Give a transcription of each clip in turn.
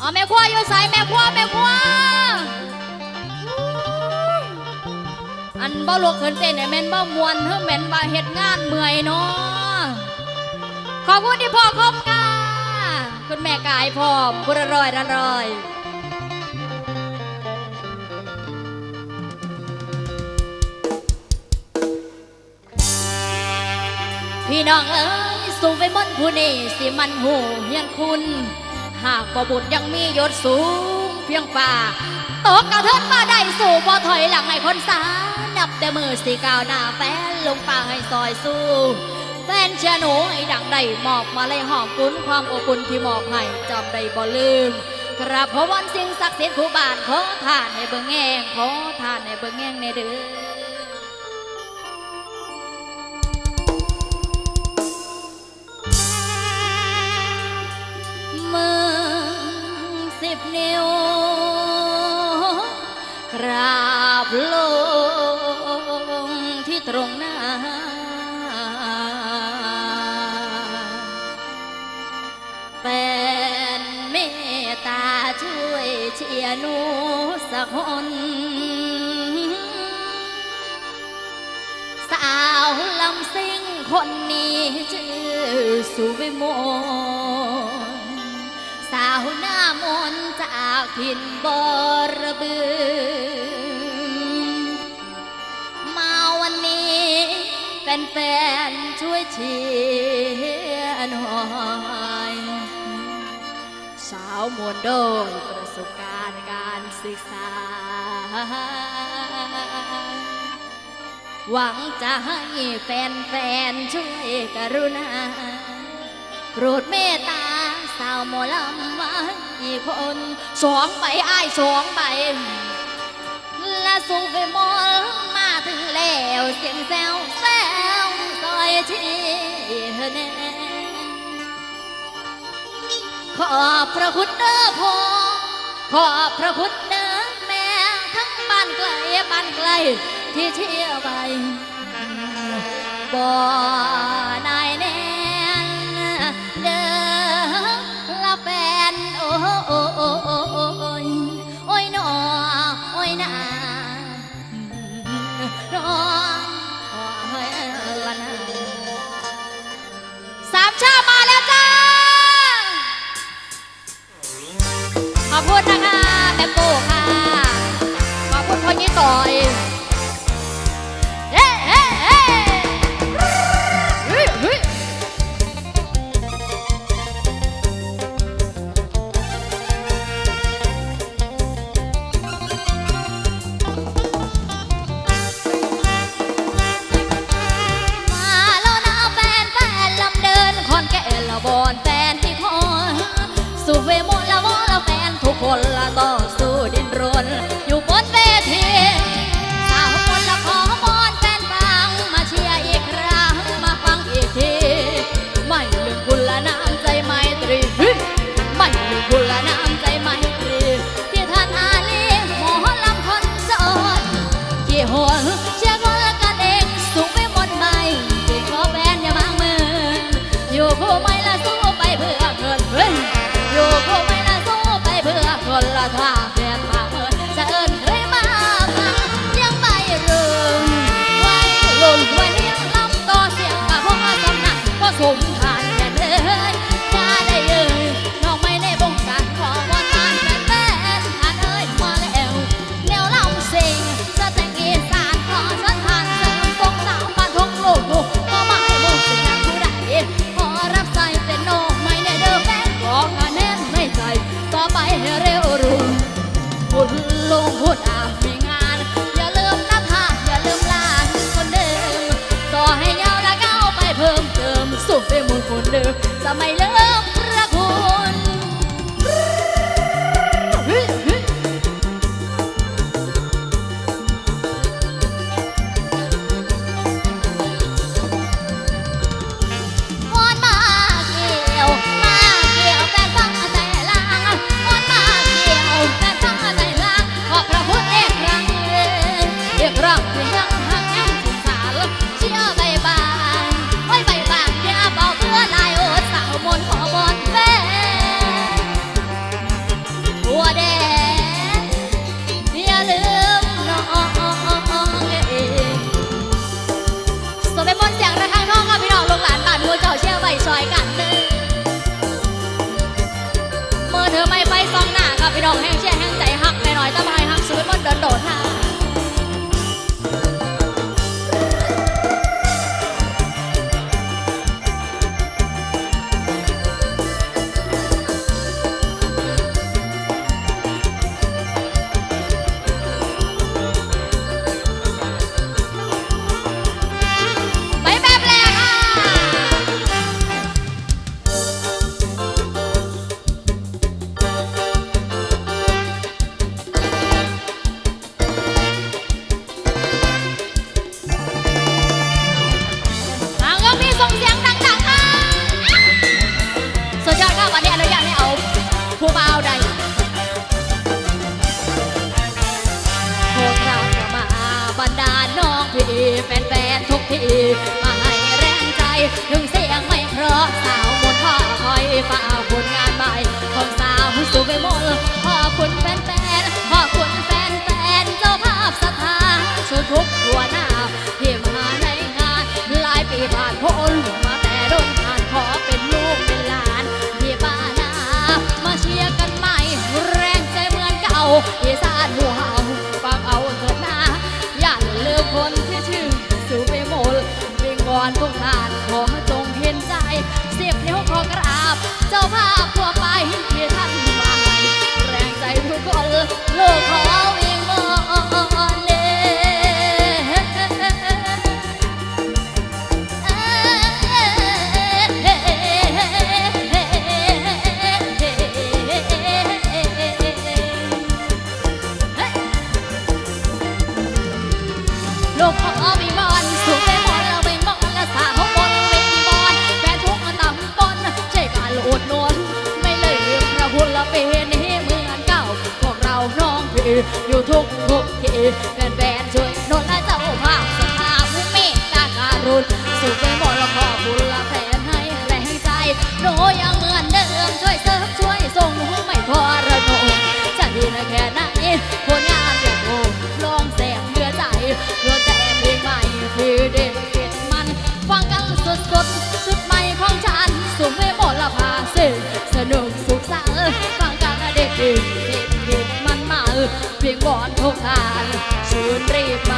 อ๋อแม่ครัวอยู่ใส่แม่ครัวแม่ครัวอันบ่ลูกเขินเต้นเนี่ยแม่นบ่มวนเฮ้อแม่นว่าเฮ็ดงานเมื่อยเนาะขอบคุณที่พ่อคมกาคุณแม่กายพร้อมคุณอร่อยอร่อยพี่น้องเอ๋ยสูงไปมนผู้นี้สิมันหูเฮียนคุณ หากบ่บุตรยังมียศสูงเพียงป่าตกกระเทินมาได้สู่พอถอยหลังให้คนสานับแต่มือสีก้าวหน้าแฟนลงป่าให้ซอยสู้แฟนเชียหนูให้ดังได้หมอบมาเลยหอมกุ้นความอบอุ่นที่มอบให้จำได้บ่ลืมกราบขอวันสิ่งศักดิ์สิทธิ์คู่บ้านขอทานในเบิ่งแง่งขอทานในเบิ่งแง่งในเด้อ สิบนิ้วกราบลงที่ตรงหน้าเป็นเมตตาช่วยเชียนูสักคนสาวลำซิ่งคนนี้ชื่อสุวิมล ถิ่นบรบือ มาวันนี้แฟนๆช่วยเชียร์หน่อยสาวมวลโดยประสบการณ์การศึกษา หวังจะให้แฟนๆช่วยกรุณาโปรดเมตตาสาวหมอลำไว้ อีกคนสองใบอ้ายสองใบและสูไปมอลมาถึงแล้วเสียงแซวแซวซอยชีแน่ขอบพระคุณเด้อพ่อขอบพระคุณเด้อแม่ทั้งบ้านไกลบ้านไกลที่เชี่ยร์ไปบ่น นอโอ้ละนาสามชามาแล้วจ้า ขอบคุณนะคะแม่ปูค่ะ ขอบคุณพ่อยี่ต่อย พี่น้องแห้งเชียแห้งใจหักหน่อยตะบายหักสุดมันโดนโดดหา มาให้แรงใจถึงเสียงไม่เพราะสาวมนพ่อคอยฝ่าผลงานใหม่ของสาวสุไปหมดขอบคุณแฟนๆขอบคุณแฟนๆเจ้าภาพสถานชุทุกหัวหน้าที่มาในงานหลายปีผ่านพ้นมาแต่โดน สูงไปบอลและขอคุณละแฟนให้แรงใจหนูยังเหมือนเดิมช่วยเสิร์ฟช่วยส่งไม่ทอระนจะดีนะแค่ไหนผลงานอย่างโง่ลองแสงเดือใจเพื่อแต่เพลงใหม่ที่เด็ดเด็ดมัน ฟังกันสดสดๆชุดใหม่ของฉันสูงให้หมดละพาเสสนุกสุขสันต์ฟังกันเด็กเด็กเด็ดเด็ดมันมาเพียงบอนทุกทานชื่นรีบมา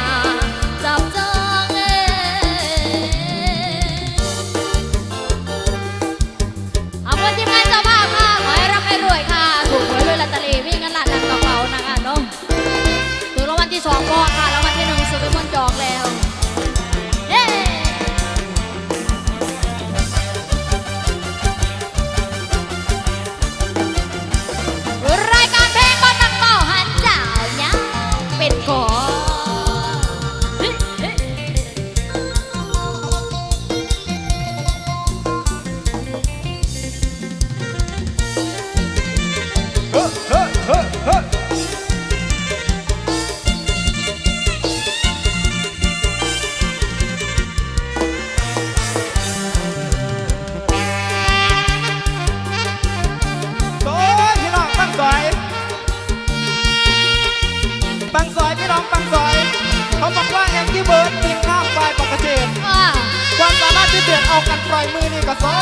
กันปล่อยมือนี่ก็ซอ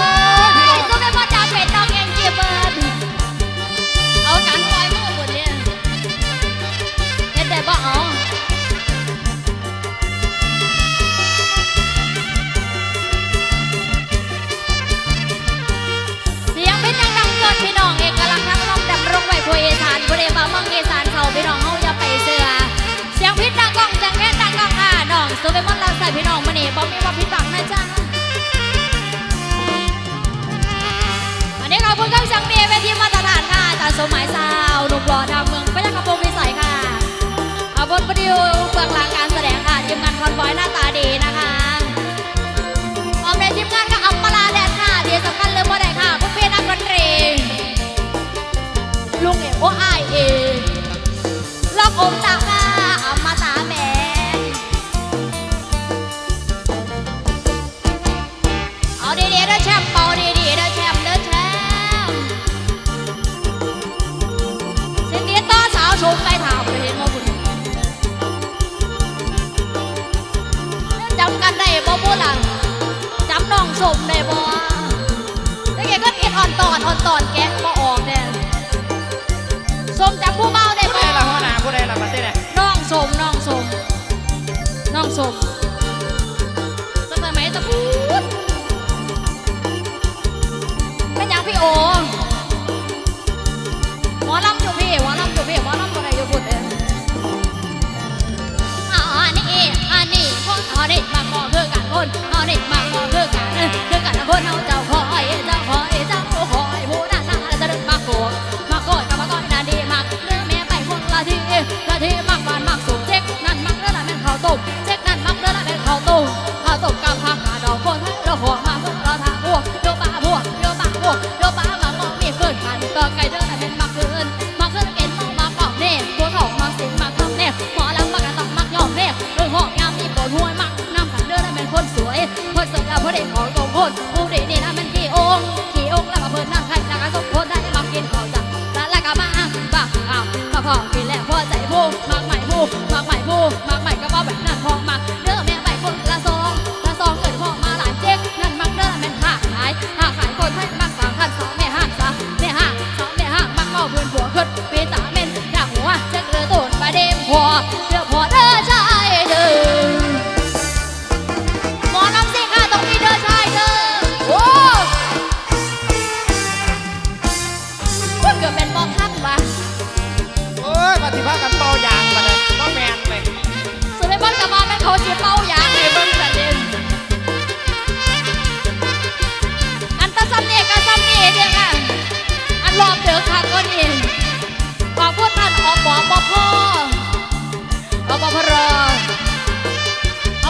ยพี่น้อง ก็ไม่พอจาเป็นน้องเองเกียร์เบิร์ดเอาการปล่อยมือหมดเนี่ยเห็นได้บ่เอาเสียงเพชรยังดังเกินพี่น้องเอกลักษณ์ทั้งลมดำรงไว้ผู้อีสานผู้ใดมาเมืองอีสานเขาพี่น้องเฮาอย่าไปเสือเสียงพิษดังก้องจังแค่ดังก้องอ่าน้องสุไปหมดเราใส่พี่น้องมานี่บ่มีว่าผิดหวังนะจ๊ะ อันนี้ขอบคุณเครื่องจังเมียเวทีมาตรฐานค่ะจากสมัยสาวหนุ่มหล่อทางเมืองพยัคฆ์กระโปรงวิสัยค่ะขอบคุณประดิวเบื้องหลังการแสดงค่ะทีมงานคอนบอยหน้าตาดี ชมใต้ถามเลยเห็นบ่คุณจำกันได้บ่บ่ล่ะจำน้องสมได้บ่แล้วแกก็เอ็อนตออ่อนตอแกะบ่ออกแน่สมจำผู้เบาได้บ่ผู้ะหัน้ผู้ใดล่ะน่องสมน้องสมน้องสมสมัยไหมตะพูดเป็ยังพี่โอ คนเอาเด็กมาขอคือกันเออคือกันคนเอาเจ้าขอย โอ้ยปฏิภากันเป่ายางมาเลยก็แมนเลยสุดไปบอลกับมาแม่เขาจีบเมาอยางให้เบิ่งประเด็นอันตะซัมนี่กับซัมนี่เดียวกันอันรอบเดือค่ะก็นี่ขอบคุณท่านอปปพอบปพรขอบ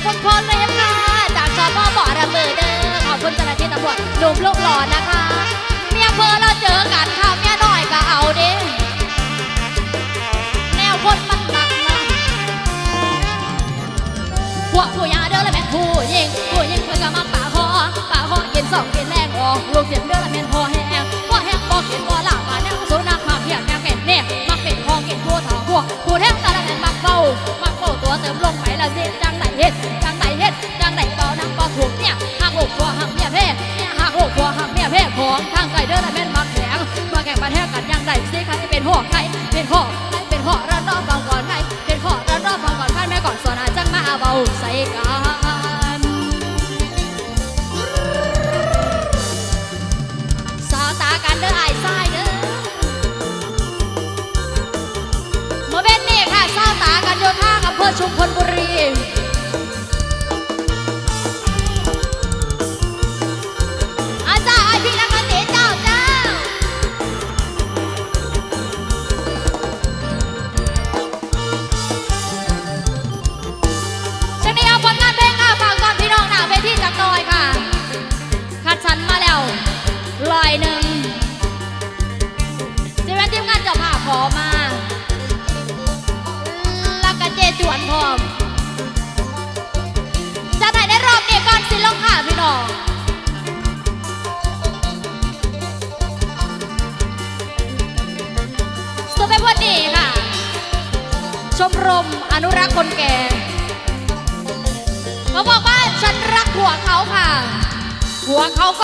คุณพลเลยค่ะจากสพบ่อระเบิดเด้อขอบคุณเจ้าหน้าที่ตำรวจหนุ่มลูกหล่อนะคะเมียเพอเราเจอกันค่ะ คนมันหนักนะพวกผู้ยาเด้อละแม่นผู้ยิงผู้ยิงเพื่อก็มาป่าคอป่าคอเกินสองเกินแรงออกลูกเสียงเด้อละแม่นพอแห้งพอแห้งพอกินพอหลับมาแนวสุนัขมาเพียงแนวเก็ดเนี่ยมาเป็นพอกินผู้เฒ่าพวกผู้แท้งต่ละแม่นมักเฝ้ามักเฝ้าตัวเติมลงไปละสิจังไหนเฮ็ดจังไหนเฮ็ดจังไหนเบานังบ่ถูกเนี่ยหักอกผัวหักเมียเพ่เนี่ยหักอกผัวหักเมียเพ่ของทางไกลเด้อละแม่นมักแข็งมาแข่งมาแทกกันยังไงสิใครเป็นหัวใคร รมอนุรักษ์คนแก่เขาบอกว่าฉันรักหัวเขาค่ะ หัวเขาก็